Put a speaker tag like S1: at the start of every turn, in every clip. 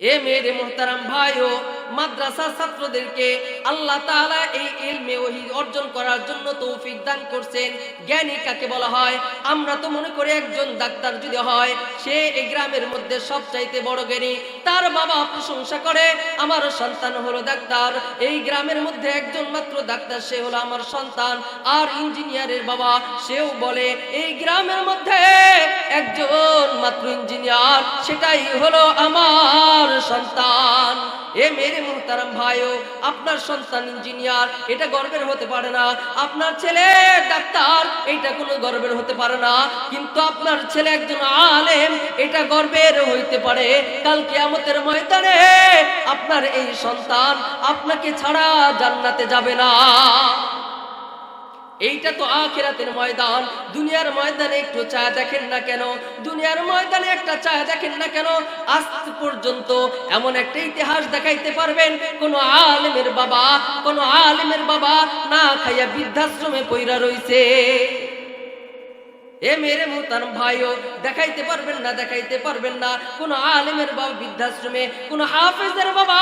S1: এ মেরে মোহতারাম ভাইও মাদ্রাসা ছাত্রদেরকে আল্লাহ তাআলা এই ইলমে ওহি অর্জন করার জন্য তৌফিক দান করছেন। জ্ঞানী কাকে বলা হয়? আমরা তো মনে করি একজন ডাক্তার যদি হয়, সে এই গ্রামের মধ্যে সবচাইতে বড় জ্ঞানী। তার বাবা প্রশংসা করে, আমার সন্তান হলো ডাক্তার। এই গ্রামের মধ্যে একজন মাত্র ডাক্তার, সে হলো আমার সন্তান। আর ইঞ্জিনিয়ারের বাবা, সেও বলে, এই গ্রামের মধ্যে একজন মাত্র ইঞ্জিনিয়ার, সেটাই হলো আমার সন্তান। এ মেরে মোহতারাম ভাইও, আপনার সন্তান ইঞ্জিনিয়ার, এটা গর্বের হতে পারে না। আপনার ছেলে ডাক্তার, এটা কোনো গর্বের হতে পারে না। কিন্তু আপনার ছেলে একজন আলেম, এটা গর্বের হইতে পারে। কাল কিয়ামতের ময়দানে আপনার এই সন্তান আপনাকে ছাড়া জান্নাতে যাবে না। এইটা তো আখেরাতের ময়দান। দুনিয়ার ময়দানে একটু চা দেখেন না কেন? দুনিয়ার ময়দানে একটা চা দেখেন না কেন? আজ পর্যন্ত এমন একটা ইতিহাস দেখাইতে পারবেন। কোন আলেমের বাবা, কোন আলিমের বাবা না খাইয়া বৃদ্ধাশ্রমে পইরা রইছে। এ মেরে মোতার ভাইও, দেখাইতে পারবেন না, দেখাইতে পারবেন না। কোন আলেমের বাবা বৃদ্ধাশ্রমে, কোন হাফেজের বাবা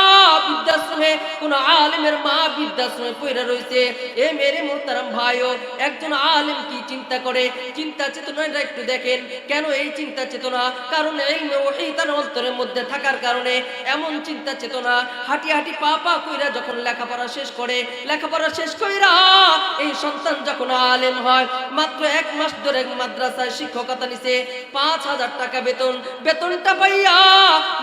S1: বৃদ্ধাশ্রমে, কোন আলেমের মা বৃদ্ধাশ্রমে পড়ে রয়েছে এ মেরে মোতারাম ভাইও, একজন আলেম কি চিন্তা করে? চিন্তা চেতনাটা একটু দেখেন। কেন এই চিন্তা চেতনা? কারণ এই ওই তার অন্তরের মধ্যে থাকার কারণে এমন চিন্তা চেতনা, হাঁটি হাঁটি পা পা কইরা যখন লেখাপড়া শেষ করে, লেখাপড়া শেষ কইরা এই সন্তান যখন আলেম হয়, মাত্র এক মাস ধরে মাদ্রাসায় শিক্ষকতা নিছে, পাঁচ হাজার টাকা বেতন। বেতনটা পাইয়া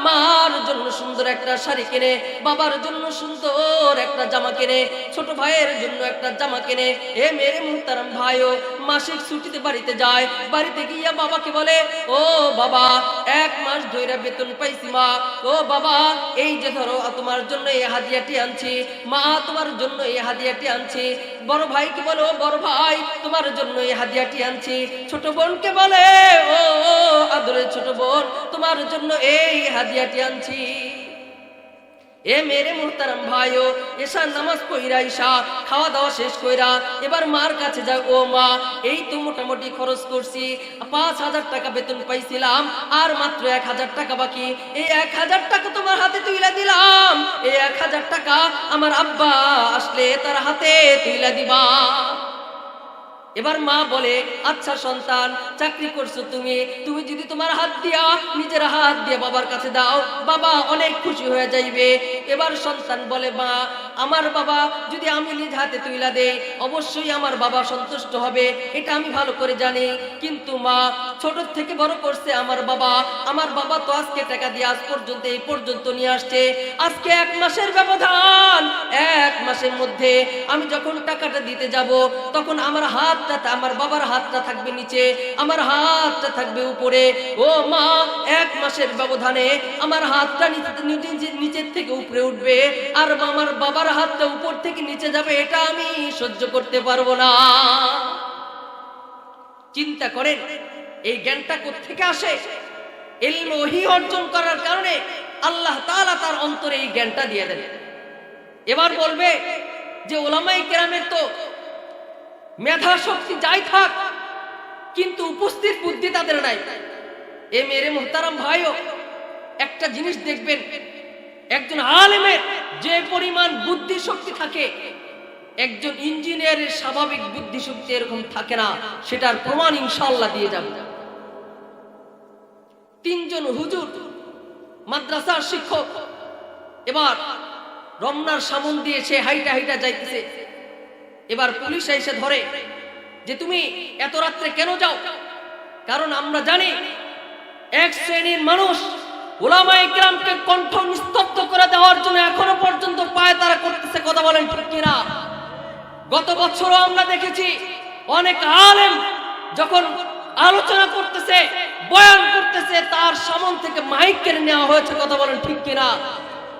S1: মার জন্য সুন্দর একটা শাড়ি কিনে, বাবার জন্য সুন্দর একটা জামা কিনে, ছোট ভাইয়ের জন্য একটা জামা কিনে। এ মেরে মুহতারাম ভাইও মাসিক ছুটিতে বাড়িতে যায়। বাড়িতে গিয়া বাবাকে বলে, ও বাবা, এক মাস ধইরা বেতন পাইছি মা। ও বাবা, এই যে ধরো, তোমার জন্য এই হাদিয়াটি আনছি। মা, তোমার জন্য এই হাদিয়াটি আনছি। বড় ভাইকে বলো বড় ভাই, তোমার জন্য এই হাদিয়াটি আনছি। ছোট বোনকে বলে ও ও, আদরের ছোট বোন তোমার জন্য এই হাদিয়াটি আনছি। এ মেরে মোহতারাম ভাইও এসার নামাজ পইরা ইসা খাওয়া দাওয়া শেষ কইরা এবার মার কাছে যাও ও মা এই তো মোটামুটি খরচ করছি। পাঁচ হাজার টাকা বেতন পাইছিলাম আর মাত্র এক হাজার টাকা বাকি। এই এক হাজার টাকা তোমার হাতে তুইলা দিলাম এই এক হাজার টাকা আমার আব্বা আসলে তার হাতে তুইলা দিবা। এবার মা বলে আচ্ছা সন্তান, চাকরি করছ তুমি। তুমি যদি তোমার হাত দিয়া, নিজের হাত দিয়ে বাবার কাছে দাও, বাবা অনেক খুশি হয়ে যাইবে। এবার সন্তান বলে, মা, আমার বাবা যদি আমি নিজ হাতে তুইলা দেই, অবশ্যই আমার বাবা সন্তুষ্ট হবে, এটা আমি ভালো করে জানি। কিন্তু মা, ছোট থেকে বড় করছে আমার বাবা। আমার বাবা তো আজকে টাকা দিয়ে আজ পর্যন্ত, এই পর্যন্ত নিয়ে আসছে। আজকে এক মাসের ব্যবধান, এক মাসের মধ্যে আমি যখন টাকাটা দিতে যাব, তখন আমার হাতটা আমার বাবার হাতটা থাকবে নিচে, আমার হাতটা থাকবে উপরে। ও মা, এক মাসের ব্যবধানে আমার হাতটা নিচে- নিচে- নিচের থেকে উপরে উঠবে। আর আমার বাবার হাতটা উপর থেকে নিচে যাবে, এটা আমি সহ্য করতে পারব না। চিন্তা করেন, এই জ্ঞানটা থেকে আসে? ওহি অর্জন করার কারণে আল্লাহ তালা তার অন্তরে এই জ্ঞানটা দিয়ে দেন। এবার বলবে যে ওলামাই কেরামের তো মেধা শক্তি যাই থাক, কিন্তু উপস্থিত বুদ্ধি তাদের নাই। এ মেরে মোহতারাম ভাইও, একটা জিনিস দেখবেন, একজন আলেমের যে পরিমাণ বুদ্ধি শক্তি থাকে, একজন ইঞ্জিনিয়ারের স্বাভাবিক বুদ্ধি শক্তি এরকম থাকে না, সেটার প্রমাণ ইনশাল্লাহ দিয়ে যাবে। তিনজন হুজুর, মাদ্রাসার শিক্ষক, এবার রমনার সামন দিয়ে সে হাইটা হাইটা যাইতেছে। এবার পুলিশ এসে ধরে যে তুমি এত রাত্রে কেন যাও? কারণ আমরা জানি এক শ্রেণির মানুষ ওলামা ইকরামকে কণ্ঠ নিস্তব্ধ করে দেওয়ার জন্য এখনও পর্যন্ত পায় তারা করতেছে কথা বলেন ঠিক কিনা? গত বছরও আমরা দেখেছি অনেক আলেম যখন আলোচনা করতেছে, বয়ান করতেছে, তার সামন থেকে মাইক কেড়ে নেওয়া হয়েছে কথা বলেন ঠিক কিনা?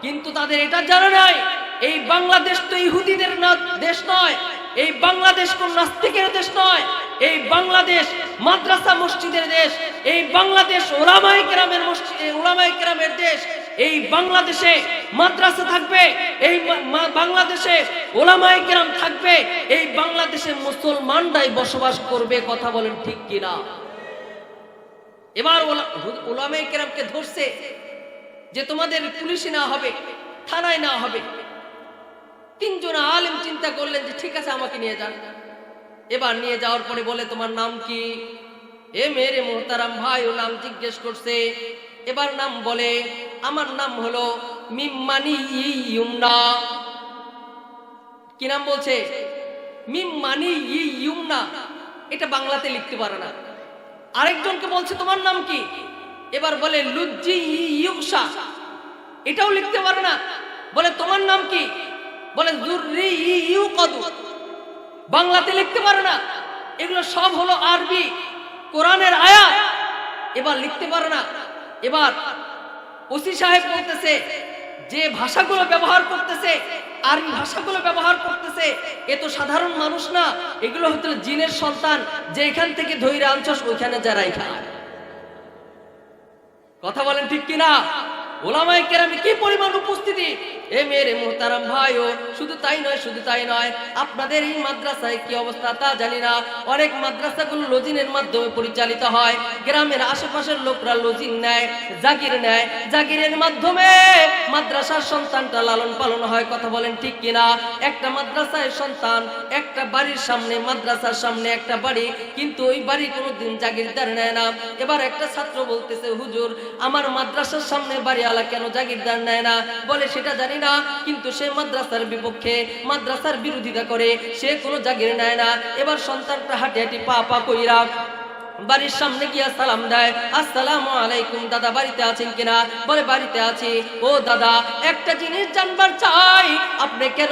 S1: কিন্তু তাদের এটা জানা নাই, এই বাংলাদেশ তো ইহুদিদের না- দেশ নয় এই বাংলাদেশ কোন নাস্তিকের দেশ নয়, এই বাংলাদেশ মাদ্রাসা মসজিদের দেশ, এই বাংলাদেশ ওলামাই গ্রামের মসজিদ ওলামাই গ্রামের দেশ, এই বাংলাদেশে মাদ্রাসা থাকবে, এই বাংলাদেশে ওলামাই গ্রাম থাকবে, এই বাংলাদেশে মুসলমানরাই বসবাস করবে, কথা বলেন ঠিক কিনা? এবার ওলা- ওলামাই গ্রামকে ধরছে যে তোমাদের পুলিশে না হবে, থানায় না হবে। তিনজন আলেম চিন্তা করলেন যে, ঠিক আছে, আমাকে নিয়ে যান। এবার নিয়ে যাওয়ার পরে বলে, তোমার নাম কি? এ মেরে মোহতারাম ভাই ও নাম জিজ্ঞেস করছে। এবার নাম বলে, আমার নাম হলো মিম্মানি ইউমনা। কি নাম বলছে? মিম্মানি ইউমনা। এটা বাংলাতে লিখতে পারে না। আরেকজনকে বলছে, তোমার নাম কি? এবার বলে, লুজ্জি ইউসা এটাও লিখতে পারে না। বলে, তোমার নাম কি? বলে জুররি ইউ কদু বাংলাতে লিখতে পারে না। এগুলো সব হলো আরবি, কোরআনের আয়াত। এবার লিখতে পারে না। এবার ওসি সাহেব বলতেছে, যে ভাষাগুলো ব্যবহার করতেছে, আরবি ভাষাগুলো ব্যবহার করতেছে, এ তো সাধারণ মানুষ না। এগুলো হচ্ছে জিনের সন্তান, যে এখান থেকে ধৈর্য আনছস, ওইখানে যারাই খায় কথা বলেন ঠিক কিনা? ওলামাই কেরামে কি পরিমাণ উপস্থিতি? এ মোহতারাম ভাইও শুধু তাই নয়, শুধু তাই নয়, আপনাদের এই মাদ্রাসায় কি অবস্থা তা জানি না। অনেক মাদ্রাসাগুলো লজিনের মাধ্যমে পরিচালিত হয়। গ্রামের আশেপাশের লোকরা লজিন নেয়, জাগির নেয়। জাগিরের মাধ্যমে মাদ্রাসার সন্তানটা লালন পালন হয়, কথা বলেন ঠিক কিনা? একটা মাদ্রাসায় সন্তান, একটা বাড়ির সামনে, মাদ্রাসার সামনে একটা বাড়ি, কিন্তু ওই বাড়ি কোনোদিন জাগিরদার নেয় না। এবার একটা ছাত্র বলতেছে, হুজুর, আমার মাদ্রাসার সামনে বাড়িওয়ালা কেন জাগিরদার নেয় না? বলে, সেটা জানি না, কিন্তু সে মাদ্রাসার বিপক্ষে মাদ্রাসার বিরোধিতা করে, সে কোনো জাগির নেয় না। এবার সন্তানটা হাঁটি হাঁটি পা পা কইরা বাড়ির সামনে গিয়া সালাম দেয়, আসসালামু আলাইকুম, দাদা বাড়িতে আছেন কিনা? বলে, বাড়িতে আছি। ও দাদা, একটা জিনিস জানবার চাই, আপনি কেন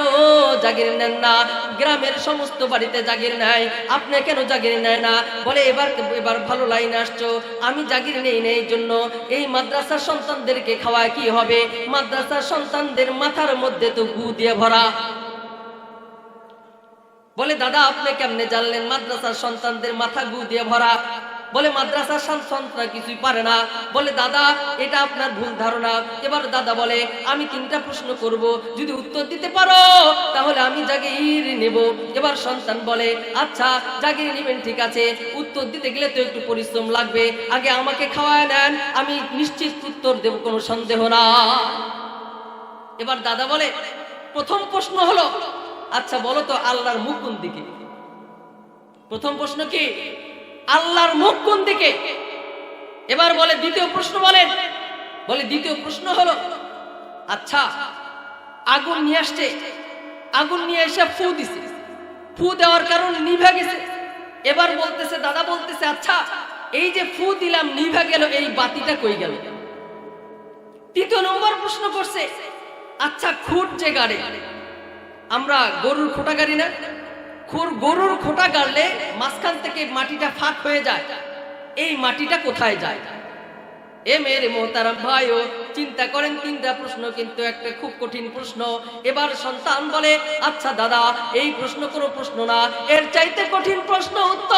S1: জাগির নেন না? গ্রামের সমস্ত বাড়িতে জাগির নেয়, আপনি কেন জাগির নেয় না? বলে, এবার এবার ভালো লাইন আসছো। আমি জাগির নেই নেই জন্য। এই মাদ্রাসার সন্তানদেরকে খাওয়ায় কি হবে? মাদ্রাসার সন্তানদের মাথার মধ্যে তো গু দিয়ে ভরা। বলে, দাদা, আপনি কেমনে জানলেন? মাদ্রাসার সন্তানদের মাথা গু দিয়ে ভরা। বলে, মাদ্রাসার সন্তানরা কিছুই পারে না। বলে, দাদা, এটা আপনার ভুল ধারণা। এবার দাদা বলে, আমি তিনটা প্রশ্ন করব। যদি উত্তর দিতে পারো, তাহলে আমি জাগির নেব। এবার সন্তান বলে আচ্ছা জাগির নেবেন, ঠিক আছে। উত্তর দিতে গেলে তো একটু পরিশ্রম লাগবে। আগে আমাকে খাওয়ায় নেন। আমি নিশ্চিত উত্তর দেব, কোনো সন্দেহ না এবার দাদা বলে, প্রথম প্রশ্ন হলো আচ্ছা বলো তো আল্লাহর মুখ কোন দিকে? প্রথম প্রশ্ন কি? আল্লাহর মুখ কোন দিকে? এবার বলে, দ্বিতীয় প্রশ্ন বলেন বলে, দ্বিতীয় প্রশ্ন হলো আচ্ছা আগুন নিয়ে আসছে। আগুন নিয়ে এসে ফু দিছে। ফু দেওয়ার কারণে নিভা গেছে। এবার বলতেছে, দাদা বলতেছে আচ্ছা এই যে ফু দিলাম, নিভা গেল, এই বাতিটা কই গেল? তৃতীয় নম্বর প্রশ্ন করছে আচ্ছা খুঁট যে গাড়ে আমরা গরুর খোটা গাড়ি না। খুর গরুর খোটা গাড়লে মাঝখান থেকে মাটিটা ফাঁক হয়ে যায়। এই মাটিটা কোথায় যায়? এ মেরে মোহতারাম ভাইও চিন্তা করেন তিনটা প্রশ্ন, কিন্তু একটা খুব কঠিন প্রশ্ন। এবার সন্তান বলে আচ্ছা দাদা, এই প্রশ্ন কোনো প্রশ্ন না। এর চাইতে কঠিন প্রশ্ন উত্তর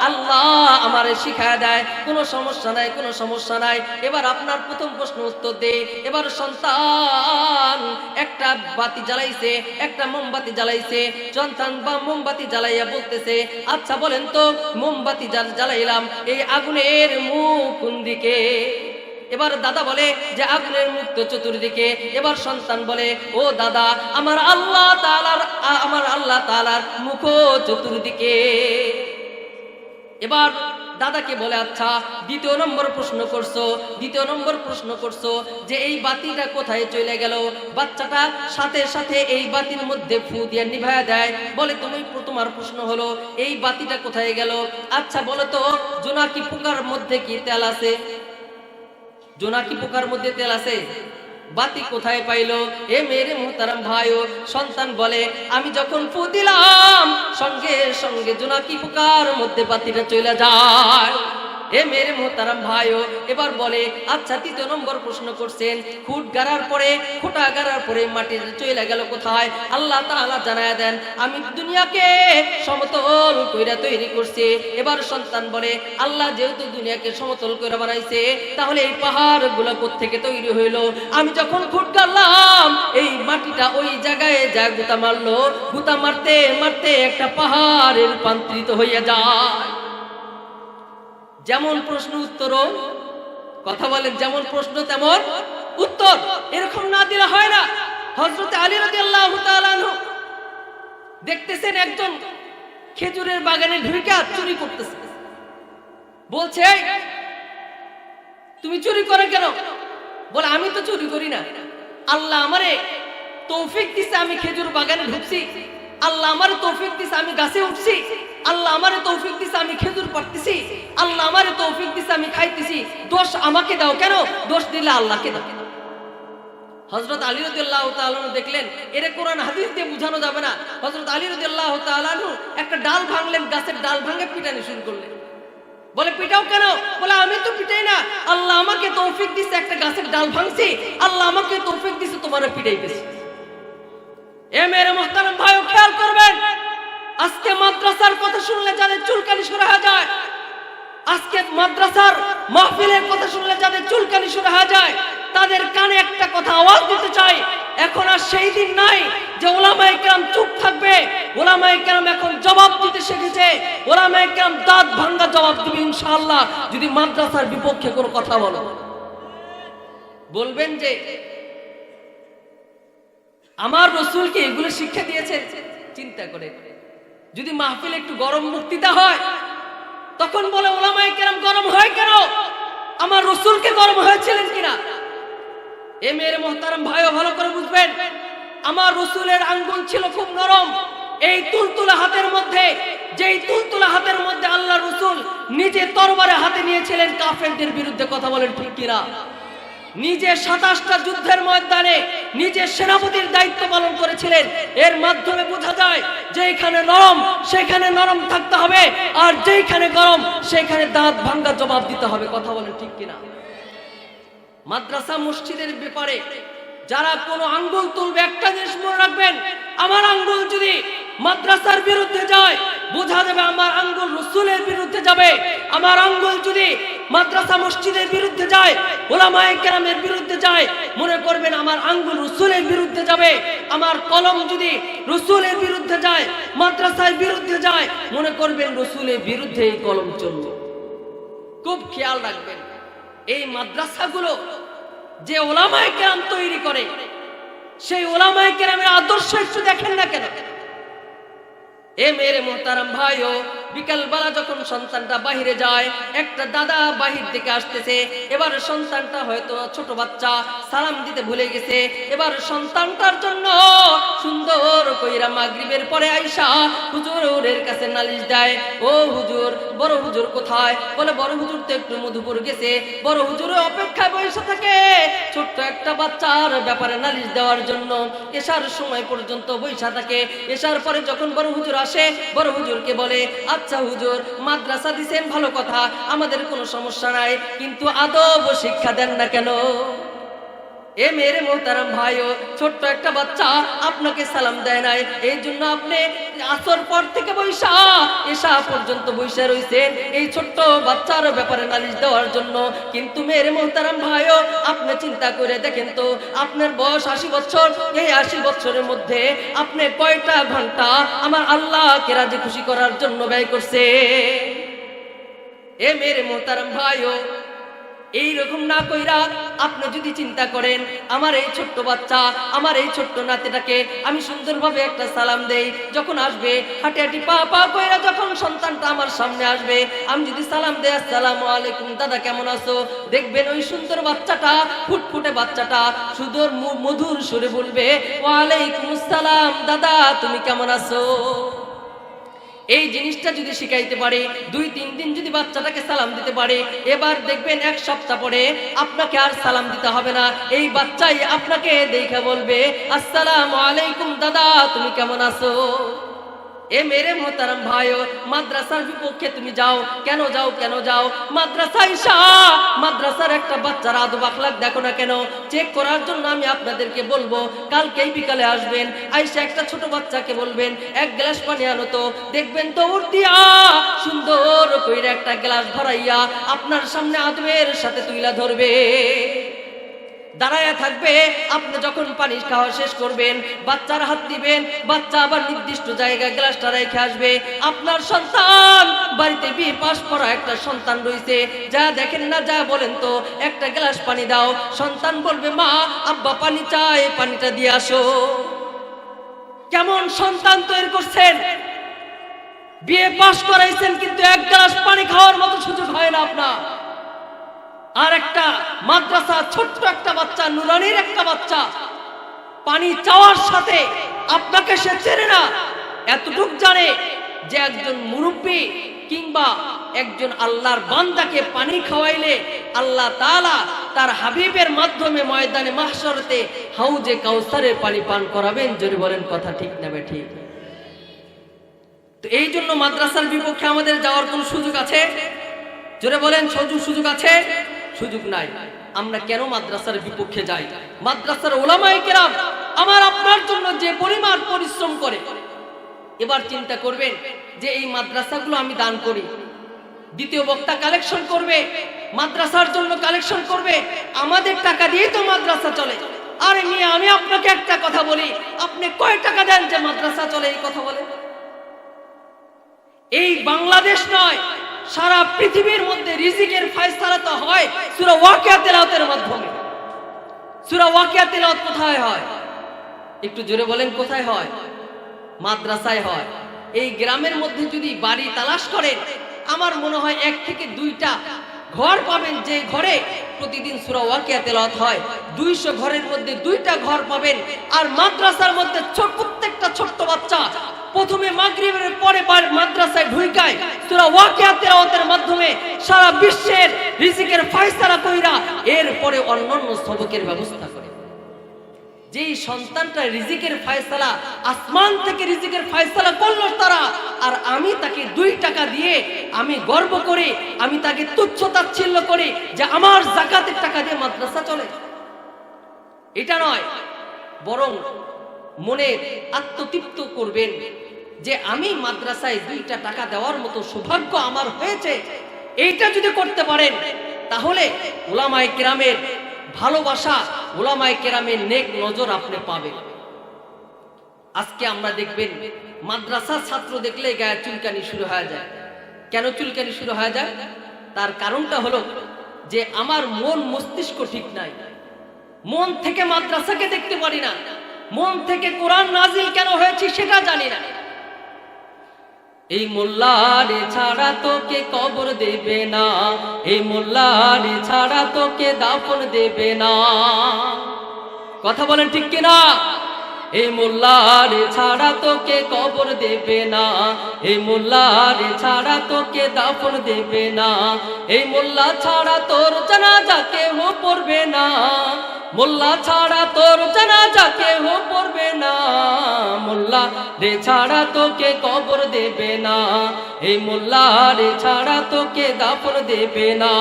S1: আল্লাহ আমারে শিখায় দেয়। কোনো সমস্যা নাই, কোনো সমস্যা নাই। এবার আপনার প্রথম প্রশ্ন উত্তর দে। এবার সন্তান একটা বাতি জ্বালাইছে, একটা মোমবাতি জ্বালাইছে। সন্তান বা মোমবাতি জ্বালাইয়া বলতেছে আচ্ছা বলেন তো, মোমবাতি জ্বাল- জ্বালাইলাম, এই আগুনের মুখ কোন দিকে? এবার দাদা বলে যে আগুনের মুক্ত চতুর্দিকে, এবার সন্তান বলে, ও দাদা, আমার আল্লাহ তালার আমার আল্লাহ তালার মুখ চতুর্দিকে। এবার দাদাকে বলে আচ্ছা দ্বিতীয় নম্বর প্রশ্ন করছ, দ্বিতীয় নম্বর প্রশ্ন করছ যে এই বাতিটা কোথায় চলে গেল? বাচ্চাটা সাথে সাথে এই বাতির মধ্যে ফু দিয়ে নিভায়া দেয়। বলে তুমি তোমার প্রশ্ন হলো, এই বাতিটা কোথায় গেল? আচ্ছা বলো তো, জোনাকি পোকার মধ্যে কি তেল আছে? জোনাকি পোকার মধ্যে তেল আছে। বাতি কোথায় পাইলো? এ মেরে মোহতারাম ও সন্তান বলে, আমি যখন ফু দিলাম, সঙ্গে সঙ্গে জোনাকি পোকার মধ্যে বাতিটা চলে যায়। এ মেরে মোহতারাম ভাইও, এবার বলে আচ্ছা তৃতীয় নম্বর প্রশ্ন করছেন, খুঁট গাড়ার পরে, খুঁটা গাড়ার পরে মাটি চলে গেল কোথায়? আল্লাহ তাআলা জানায় দেন, আমি দুনিয়াকে সমতল কইরা তৈরি করছি। এবার সন্তান বলে, আল্লাহ যেহেতু দুনিয়াকে সমতল করে বানাইছে, তাহলে এই পাহাড়গুলো থেকে তৈরি হইল? আমি যখন খুঁট গাড়লাম, এই মাটিটা ওই জায়গায় যা গুতা মারলো, গুতা মারতে মারতে একটা পাহাড়ে রূপান্তরিত হইয়া যায়। যেমন প্রশ্ন উত্তর কথা বলেন, যেমন প্রশ্ন তেমন উত্তর। এরকম না দিলে হয় না। হজরত আলী রাজি আল্লাহ দেখতেছেন একজন খেজুরের বাগানে ঢুকে চুরি করতেছে। বলছে তুমি চুরি করে কেন? বলে, আমি তো চুরি করি না। আল্লাহ আমারে তৌফিক দিছে, আমি খেজুর বাগানে ঢুকছি। আল্লাহ আমারে তৌফিক দিছে, আমি গাছে উঠছি। আল্লাহ আমারে তৌফিক দিছে, আমি খেজুর পাড়তেছি। আল্লাহ আমারে তৌফিক দিছে, আমি খাইতেছি। দোষ আমাকে দাও কেন? দোষ দিলে আল্লাহকে দাও। হজরত আলী রদিল্লাহ তালু দেখলেন, এরে কোরআন হাদিস দিয়ে বোঝানো যাবে না। হজরত আলী রদিল্লাহ তালু একটা ডাল ভাঙলেন, গাছের ডাল ভাঙে পিটানি শুরু করলেন। বলে, পিটাও কেন? বলে, আমি তো পিটাই না। আল্লাহ আমাকে তৌফিক দিছে, একটা গাছের ডাল ভাঙছি। আল্লাহ আমাকে তৌফিক দিছে, তোমার পিটাইতেছি। এ মেরে মোহতারাম ভাইও খেয়াল করবেন, আজকে মাদ্রাসার কথা শুনলে যাদের চুলকানি শুরু যায়, আজকে মাদ্রাসার মাহফিলের কথা শুনলে যাদের চুলকানি শুরু যায়, তাদের কানে একটা কথা আওয়াজ দিতে চাই, এখন আর সেই দিন নাই যে ওলামায়ে কেরাম থাকবে, ওলামায়ে কেরাম এখন জবাব দিতে শিখেছে, ওলামায়ে কেরাম ভাঙ্গা জবাব দিবে ইনশাআল্লাহ, যদি মাদ্রাসার বিপক্ষে কোনো কথা বলো। বলবেন যে আমার রসুলকে এগুলো শিক্ষা দিয়েছে, চিন্তা করে। যদি মাহফিল একটু গরম মুক্তিতে হয়, তখন বলে ওলামাই কেরাম, গরম হয় কেন? আমার রসুলকে গরম হয়েছিলেন কিনা? এ মেয়ের মোহতারাম ভাইও ভালো করে বুঝবেন, আমার রসুলের আঙ্গুল ছিল খুব নরম। এই তুলতুলা হাতের মধ্যে, যেই তুলতুলা হাতের মধ্যে আল্লাহ রসুল নিজে তরবারে হাতে নিয়েছিলেন, কাফেরদের বিরুদ্ধে কথা বলেন ঠিক কিনা? নিজে সাতাশটা যুদ্ধের ময়দানে নিজে সেনাপতির দায়িত্ব পালন করেছিলেন। এর মাধ্যমে বোঝা যায় যে এখানে নরম, সেখানে নরম থাকতে হবে, আর যেখানে গরম, সেখানে দাঁত ভাঙ্গা জবাব দিতে হবে। কথা বলেন ঠিক কিনা? মাদ্রাসা মসজিদের ব্যাপারে যারা কোনো আঙ্গুল তুলবে, একটা জিনিস মনে রাখবেন, আমার আঙ্গুল যদি মাদ্রাসার বিরুদ্ধে যায়, বোঝা যাবে আমার আঙ্গুল রসুলের বিরুদ্ধে যাবে। আমার আঙ্গুল যদি মাদ্রাসা মসজিদের বিরুদ্ধে যায়, ওলামায়ে কেরামের বিরুদ্ধে যায়, মনে করবেন আমার আঙ্গুল রসুলের বিরুদ্ধে যাবে, আমার কলম যদি রসুলের বিরুদ্ধে যায়, মাদ্রাসার বিরুদ্ধে যায়, মনে করবেন রসুলের বিরুদ্ধে এই কলম চলবে। খুব খেয়াল রাখবেন, এই মাদ্রাসাগুলো যে ওলামায় কেরাম তৈরি করে, সেই ওলামায় কেরামের আদর্শ একটু দেখেন না কেন? এ মেরে মোহতারাম ভাইও বিকাল বেলা যখন সন্তানটা বাহিরে যায়, একটা দাদা বাহির থেকে আসতেছে, এবার সন্তানটা হয়তো ছোট বাচ্চা, সালাম দিতে ভুলে গেছে, এবার সন্তানটার জন্য সুন্দর কইরা মাগরিবের পরে আইসা হুজুরের কাছে নালিশ দেয়, ও হুজুর, বড় হুজুর কোথায়? বলে, বড় হুজুর তো একটু মধুপুর গেছে। বড় হুজুরের অপেক্ষায় বসে থাকে ছোট্ট একটা বাচ্চার ব্যাপারে নালিশ দেওয়ার জন্য। এসার সময় পর্যন্ত বৈশা থাকে। এসার পরে যখন বড় হুজুর আসে, বড় হুজুরকে বলে আচ্ছা হুজুর, মাদ্রাসা দিছেন, ভালো কথা, আমাদের কোনো সমস্যা নাই, কিন্তু আদব শিক্ষা দেন না কেন? এ মেরে মোহতারাম ভাইও, ছোট্ট একটা বাচ্চা আপনাকে সালাম দেয় নাই। এই জন্য আপনি আসর পর থেকে বৈশা, এসা পর্যন্ত বৈশা রইছেন এই ছোট্ট বাচ্চার ব্যাপারে নালিশ দেওয়ার জন্য। কিন্তু মেরে মোহতারাম ভাইও, আপনি চিন্তা করে দেখেন তো, আপনার বয়স আশি বছর। এই আশি বছরের মধ্যে আপনি কয়টা ঘণ্টা আমার আল্লাহকে রাজি খুশি করার জন্য ব্যয় করছে এ মেরে মোহতারাম ভাইও এইরকম না কইরা আপনি যদি চিন্তা করেন, আমার এই ছোট্ট বাচ্চা, আমার এই ছোট্ট নাতিটাকে আমি সুন্দরভাবে একটা সালাম দেই। যখন আসবে, হাঁটি হাঁটি পা পা কইরা যখন সন্তানটা আমার সামনে আসবে, আমি যদি সালাম দেই, আসসালামু আলাইকুম, দাদা কেমন আছো? দেখবেন ওই সুন্দর বাচ্চাটা, ফুটফুটে বাচ্চাটা সুন্দর মু- মধুর সুরে বলবে, ওয়ালাইকুম আসসালাম, দাদা, তুমি কেমন আছো? এই জিনিসটা যদি শিখাইতে পারে, দুই, তিন দিন যদি বাচ্চাটাকে সালাম দিতে পারে, এবার দেখবেন এক সপ্তাহ পরে আপনাকে আর সালাম দিতে হবে না। এই বাচ্চাই আপনাকে দেখে বলবে, আসসালাম আলাইকুম দাদা, তুমি কেমন আছো? এ মেরে মোহতারাম ভাইও, মাদ্রাসার বিপক্ষে তুমি যাও। কেন যাও কেন যাও? মাদ্রাসা ইসা মাদ্রাসার একটা বাচ্চার আদব আখলাক দেখো না কেন? চেক করার জন্য আমি আপনাদেরকে বলব, কালকেই বিকালে আসবেন, আইসা একটা ছোট বাচ্চাকে বলবেন, এক গ্লাস পানি আনো তো, দেখবেন তো উঠ দিয়া সুন্দর কইরা একটা গ্লাস ভরাইয়া আপনার সামনে আদবের সাথে তুইলা ধরবে। দাঁড়ায় থাকবে, আপনি যখন পানি খাওয়া শেষ করবেন, বাচ্চার হাত দিবেন, বাচ্চা আবার নির্দিষ্ট জায়গায় গ্লাসটা রেখে আসবে। আপনার সন্তান, বাড়িতে বিয়ে পাশ করা একটা সন্তান রয়েছে। যা দেখেন না, যা বলেন তো, একটা গ্লাস পানি দাও। সন্তান বলবে, মা, আব্বা, পানি চাই, পানিটা দিয়ে আসো। কেমন সন্তান তৈরি করছেন? বিয়ে পাশ করাইছেন, কিন্তু এক গ্লাস পানি খাওয়ার মতো সুযোগ হয় না আপনার। আর একটা মাদ্রাসা, ছোট্ট একটা বাচ্চা, নুরানির একটা বাচ্চা। পানি চাওয়ার সাথে আপনাকে সে চেনে না। এতটুক জানে যে একজন মুরব্বী কিংবা একজন আল্লাহর বান্দাকে পানি খাওয়াইলে আল্লাহ তাআলা তার হাবিবের মাধ্যমে ময়দানে মাহশরতে হাউজে কাউসারের পানি পান করাবেন। যদি বলেন কথা ঠিক নেবে ঠিক। তো এই জন্য মাদ্রাসার বিপক্ষে আমাদের যাওয়ার কোন সুযোগ আছে? জোরে বলেন সুযোগ সুযোগ আছে? সুযোগ নাই। আমরা কেন মাদ্রাসার বিপক্ষে যাই? মাদ্রাসার ওলামায়ে কেরাম আমার আপনার জন্য যে পরিমাণ পরিশ্রম করে, এবার চিন্তা করবেন যে এই মাদ্রাসাগুলো আমি দান করি। দ্বিতীয় বক্তা কালেকশন করবে, মাদ্রাসার জন্য কালেকশন করবে, আমাদের টাকা দিয়েই তো মাদ্রাসা চলে। আরে নিয়ে আমি আপনাকে একটা কথা বলি, আপনি কয় টাকা দেন যে মাদ্রাসা চলে এই কথা বলে? এই বাংলাদেশ নয় সারা পৃথিবীর মধ্যে রিজিকের ফয়সালা তো হয় সূরা ওয়াকিয়া তেলাওয়াতের মাধ্যমে। সূরা ওয়াকিয়া তেলাওয়াত কোথায় হয়? একটু জোরে বলেন, কোথায় হয়? মাদ্রাসায় হয়। এই গ্রামের মধ্যে যদি বাড়ি তালাশ করেন, আমার মনে হয় এক থেকে দুইটা ঘর পাবেন যে ঘরে প্রতিদিন সুরা ওয়াকিয়া তেলাওয়াত হয়। দুইশো ঘরের মধ্যে দুইটা ঘর পাবেন, আর মাদ্রাসার মধ্যে প্রত্যেকটা ছোট্ট বাচ্চা প্রথমে মাগরিবের পরে মাদ্রাসায় ঢুইকায় সূরা ওয়াকিয়া তেলাওয়াতের মাধ্যমে সারা বিশ্বের রিজিকের ফয়সালা কইরা এরপরে অন্যান্য সবকের ব্যবস্থা করে। যেই সন্তানটা রিজিকের ফয়সালা, আসমান থেকে রিজিকের ফয়সালা করল তারা, আর আমি তাকে দুই টাকা দিয়ে আমি গর্ব করে, আমি তাকে তুচ্ছ তাচ্ছিল্য করে যে আমার জাকাতের টাকা দিয়ে মাদ্রাসা চলে। এটা নয়, বরং মনে আত্মতৃপ্ত করবেন যে আমি মাদ্রাসায় দুইটা টাকা দেওয়ার মতো সৌভাগ্য আমার হয়েছে। এইটা যদি করতে পারেন, তাহলে ওলামায় কেরামের ভালোবাসা, ওলামায় কেরামের নেক নজর আপনি পাবেন। আজকে আমরা দেখবেন মাদ্রাসার ছাত্র দেখলে গায়ে চুলকানি শুরু হয়ে যায়। কেন চুলকানি শুরু হয়ে যায়? তার কারণটা হলো যে আমার মন মস্তিষ্ক ঠিক নাই। মন থেকে মাদ্রাসাকে দেখতে পারি না। মন থেকে কোরআন নাজিল কেন হয়েছে সেটা জানি না। এই মোল্লারে ছাড়া তোকে কবর দেবে না। এই মোল্লারে ছাড়া তোকে দাফন দেবে না। কথা বলেন ঠিক কিনা? এই মোল্লারে ছাড়া তোকে কবর দেবে না। এই মোল্লারে ছাড়া তোকে দাফন দেবে না। এই মোল্লা ছাড়া তোর জানাজা কেউ পড়বে না। মোল্লা ছাড়া তোর জানাজা কেউ পড়বে না। মোল্লা রে ছাড়া তোকে কবর দেবে না। এই মোল্লা রে ছাড়া তোকে দাফন দেবে না।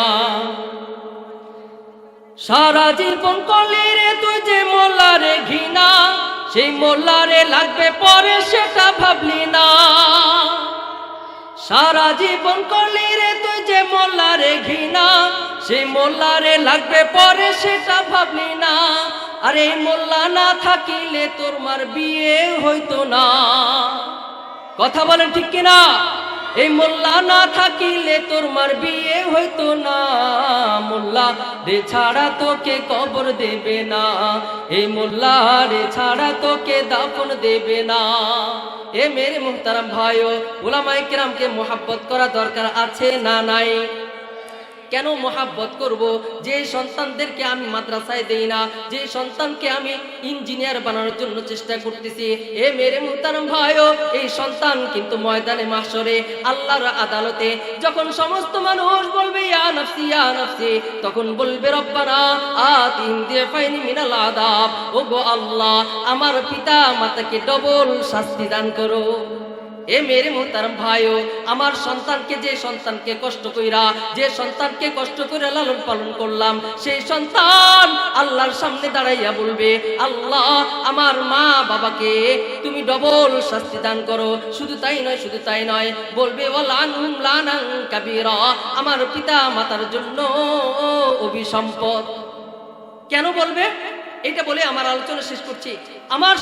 S1: সারা জীবন করলি রে তুই যে মোল্লারে ঘৃণা সেই মোল্লারে লাগবে পরে সেটা ভাবলি না। সারা জীবন করলি রে তুই যে মোল্লারে ঘৃণা, সেই মোল্লারে লাগবে পরে সেটা ভাবলি না। আরে মোল্লা না থাকিলে তোর মার বিয়ে হইতো না। কথা বলেন ঠিক কিনা? এই মোল্লা না থাকিলে তোর মার বিয়ে হইতো না। মোল্লা, রে ছাড়া তোকে কবর দেবে না। এই মোল্লা, রে ছাড়া তোকে দাপন দেবে না। এ মেরে মুহতারাম ভাই ওলামাই কিরামকে মোহাব্বত করা দরকার আছে না নাই? কেন মোহাব্বত করব? যে সন্তানদেরকে আমি মাদ্রাসায় দেই না, যে সন্তানকে আমি ইঞ্জিনিয়ার বানানোর জন্য চেষ্টা করতেছি, এ মেরে মুহতারাম ভাইও, এই সন্তান কিন্তু ময়দানে মাসরে আল্লাহর আদালতে যখন সমস্ত মানুষ বলবে, ইয়া নফসি তখন বলবে, রব্বানা আতিম দিয়ে ফাইনি মিনাল আদাব ওগো আল্লাহ, আমার পিতা মাতাকে ডবল শাস্তি দান করো। এ মেরে মোহতারাম ভাইও, আমার সন্তানকে যে সন্তানকে কষ্ট কইরা, যে সন্তানকে কষ্ট করে লালন পালন করলাম, সেই সন্তান আল্লাহর সামনে দাঁড়াইয়া বলবে, আল্লাহ, আমার মা বাবাকে তুমি ডবল শাস্তি দান করো। শুধু তাই নয়, শুধু তাই নয়। বলবে ওয়ালানহুম লানান কাবীরা, আমার পিতা মাতার জন্য অভিসম্পদ। কেন বলবে? এটা বলে আমার আলোচনা শেষ করছি। আমার